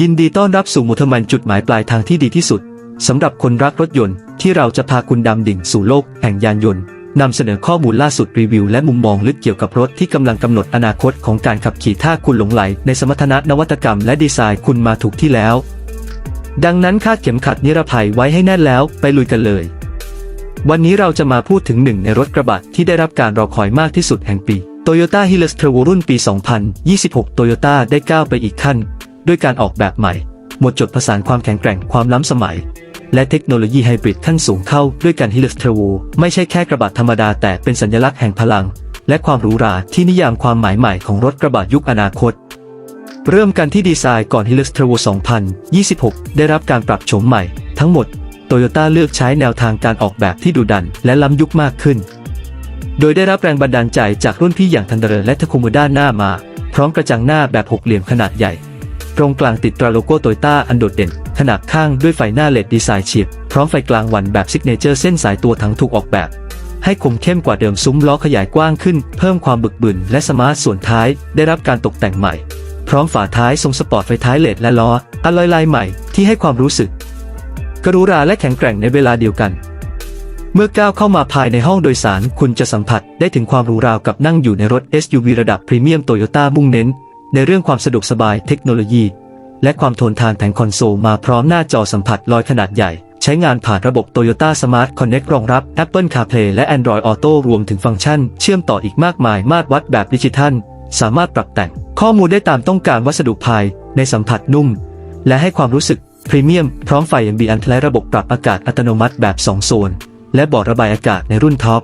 ยินดีต้อนรับสู่มุทมันจุดหมายปลายทางที่ดีที่สุดสำหรับคนรักรถยนต์ที่เราจะพาคุณดำดิ่งสู่โลกแห่งยานยนต์นำเสนอข้อมูลล่าสุดรีวิวและมุมมองลึกเกี่ยวกับรถที่กำลังกำหนดอนาคตของการขับขี่ถ้าคุณหลงไหลในสมรรถนะนวัตกรรมและดีไซน์คุณมาถูกที่แล้ว ดังนั้นคาดเข็มขัดนิรภัยไว้ให้แน่นแล้วไปลุยกันเลย วันนี้เราจะมาพูดถึงหนึ่งในรถกระบะที่ได้รับการรอคอยมากที่สุดแห่งปี Toyota Hilux Turbo รุ่นปี 2026 Toyota ได้ก้าวไปอีกขั้น ด้วยการออกแบบใหม่ หมดจดผสานความแข็งแกร่งความล้ำสมัย และเทคโนโลยีไฮบริดขั้นสูงเข้าด้วยกัน Hilux Turbo ไม่ใช่แค่กระบะธรรมดาแต่เป็นสัญลักษณ์แห่งพลัง และความหรูหราที่นิยามความหมายใหม่ของรถกระบะยุคอนาคต เริ่มกันที่ดีไซน์ก่อน Hilux Turbo 2026 ได้รับการปรับโฉมใหม่ ทั้งหมดโตโยต้าเลือกใช้แนวทางการออกแบบที่ดุดัน และล้ำยุคมากขึ้น โดยได้รับแรงบันดาลใจจากรุ่นพี่อย่างทันเดอร์และทาคุมุด้านหน้ามา พร้อมกระจังหน้าแบบหกเหลี่ยมขนาดใหญ่ ตรงกลางติดตราโลโก้โตโยต้าอันโดดเด่น ขนาดข้างด้วยไฟหน้าเลดดีไซน์เฉียบพร้อมไฟกลางวันแบบซิกเนเจอร์เส้นสายตัวทั้งถูกออกแบบ ให้คมเข้มกว่าเดิมซุ้มล้อขยายกว้างขึ้น เพิ่มความบึกบึนและสมาร์ทส่วนท้าย ได้รับการตกแต่งใหม่ พร้อมฝาท้ายทรงสปอร์ตไฟท้ายเลดและล้ออลลอยลายใหม่ที่ให้ความรู้สึกกรุราและแข็งแกร่งในเวลาเดียวกัน เมื่อก้าวเข้ามาภายในห้องโดยสาร คุณจะสัมผัสได้ถึงความหรูราวกับนั่งอยู่ในรถ SUV ระดับพรีเมียมโตโยต้ามุ่งเน้น ในเรื่องความสะดวกสบายเทคโนโลยี และความทนทานแผงคอนโซลมาพร้อมหน้าจอสัมผัสลอยขนาดใหญ่ ใช้งานผ่านระบบ Toyota Smart Connect รองรับ Apple CarPlay และ Android Auto รวมถึงฟังก์ชัน เชื่อมต่ออีกมากมายมาตรวัดแบบดิจิทัล สามารถปรับแต่ง ข้อมูลได้ตามต้องการวัสดุภายในสัมผัสนุ่ม และให้ความรู้สึกพรีเมียมพร้อมไฟ Ambient และระบบปรับอากาศอัตโนมัติแบบ 2 โซน และบอร์ดระบายอากาศในรุ่นท็อป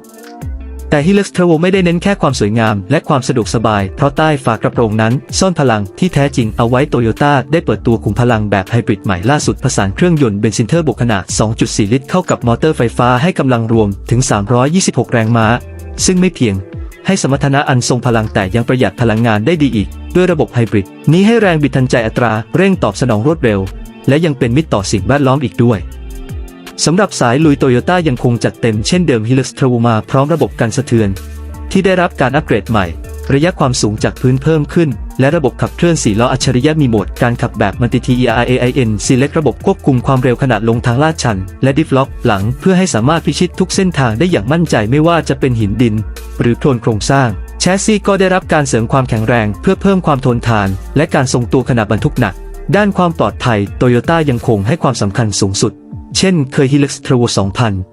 แต่ Hilux Turbo ไม่ได้เน้นแค่ความสวยงามและความสะดวกสบาย เพราะใต้ฝากระโปรงนั้น ซ่อนพลังที่แท้จริงเอาไว้โตโยต้าได้เปิดตัวขุมพลังแบบไฮบริดใหม่ล่าสุดผสานเครื่องยนต์เบนซินเทอร์โบขนาด 2.4 ลิตร เข้ากับมอเตอร์ไฟฟ้าให้กำลังรวมถึง 326 แรงม้า ซึ่งไม่เพียง ให้สมรรถนะอันทรงพลังแต่ยังประหยัดพลังงานได้ดีอีก ด้วยระบบไฮบริดนี้ให้แรงบิดทันใจอัตราเร่งตอบสนองรวดเร็ว และยังเป็นมิตรต่อสิ่งแวดล้อมอีกด้วย สำหรับสายลุยโตโยต้ายังคงจัดเต็มเช่นเดิม Hilux Turbo มาพร้อมระบบกันสะเทือน ที่ได้รับการอัปเกรดใหม่ ระยะความสูงจากพื้นเพิ่มขึ้น และระบบขับเคลื่อน4ล้ออัจฉริยะมีโหมดการขับแบบ Multi TERAIN Select ระบบควบคุมความเร็วขนาดลงทางลาดชัน และดิฟล็อกหลังเพื่อให้สามารถพิชิตทุกเส้นทางได้อย่างมั่นใจไม่ว่าจะเป็นหินดิน หรือโคลนโครงสร้างแชสซีก็ได้รับการเสริมความแข็งแรงเพื่อเพิ่มความทนทาน และการทรงตัวขณะบรรทุกหนัก ด้านความปลอดภัยโตโยต้ายังคงให้ความสำคัญสูงสุด เช่นเคย Hilux Turbo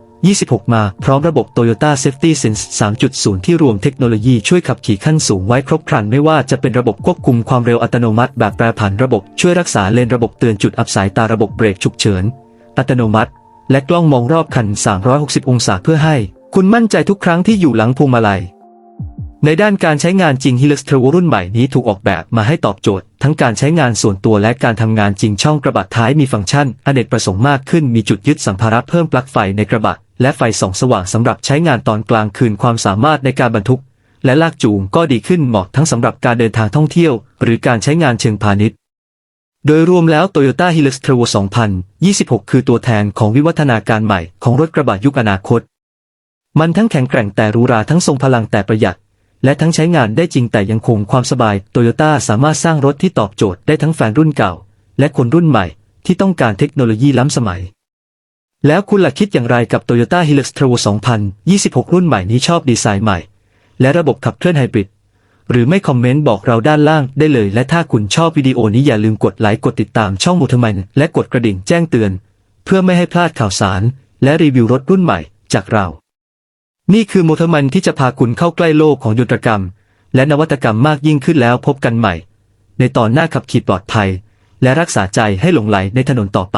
2026 มาพร้อมระบบ Toyota Safety Sense 3.0 ที่รวมเทคโนโลยีช่วยขับขี่ขั้นสูงไว้ครบครันไม่ว่าจะเป็นระบบควบคุมความเร็วอัตโนมัติ แบบแปรผันระบบช่วยรักษาเลนระบบเตือนจุดอับสายตาระบบเบรกฉุกเฉิน อัตโนมัติ และกล้องมองรอบคัน 360 องศาเพื่อให้ คุณมั่นใจทุกครั้งที่อยู่หลังพวงมาลัย ในด้านการใช้งานจริง Hilux Turbo รุ่นใหม่นี้ถูกออกแบบมาให้ตอบโจทย์ ทั้งการใช้งานส่วนตัวและการทำงานจริงช่องกระบะท้ายมีฟังก์ชันอเนกประสงค์มากขึ้นมีจุดยึดสัมภาระเพิ่มปลั๊กไฟในกระบะ และไฟส่องสว่างสำหรับใช้งานตอนกลางคืนความสามารถในการบรรทุก และลากจูงก็ดีขึ้นเหมาะทั้งสำหรับการเดินทางท่องเที่ยว หรือการใช้งานเชิงพาณิชย์ โดยรวมแล้ว Toyota Hilux Turbo 2026 คือตัวแทนของวิวัฒนาการใหม่ของรถกระบะยุคอนาคต มันทั้งแข็งแกร่งแต่หรูหราทั้งทรงพลังแต่ประหยัด และทั้งใช้งานได้จริงแต่ยังคงความสบายโตโยต้าสามารถสร้างรถที่ตอบโจทย์ได้ทั้งแฟนรุ่นเก่า และคนรุ่นใหม่ที่ต้องการเทคโนโลยีล้ำสมัย แล้วคุณล่ะคิดอย่างไรกับ Toyota Hilux Turbo 2026 รุ่นใหม่นี้ชอบดีไซน์ใหม่ และระบบขับเคลื่อนไฮบริดหรือไม่คอมเมนต์บอกเราด้านล่างได้เลย และถ้าคุณชอบวิดีโอนี้อย่าลืมกดไลค์กดติดตามช่องมูทมันและกดกระดิ่งแจ้งเตือน เพื่อไม่ให้พลาดข่าวสาร และรีวิวรถรุ่นใหม่จากเรา นี่คือโมทมันที่จะพาคุณเข้าใกล้โลกของยุตรกรรม และนวัตกรรมมากยิ่งขึ้นแล้วพบกันใหม่ ในตอนหน้าขับขี่ปลอดภัย และรักษาใจให้หลงไหลในถนนต่อไป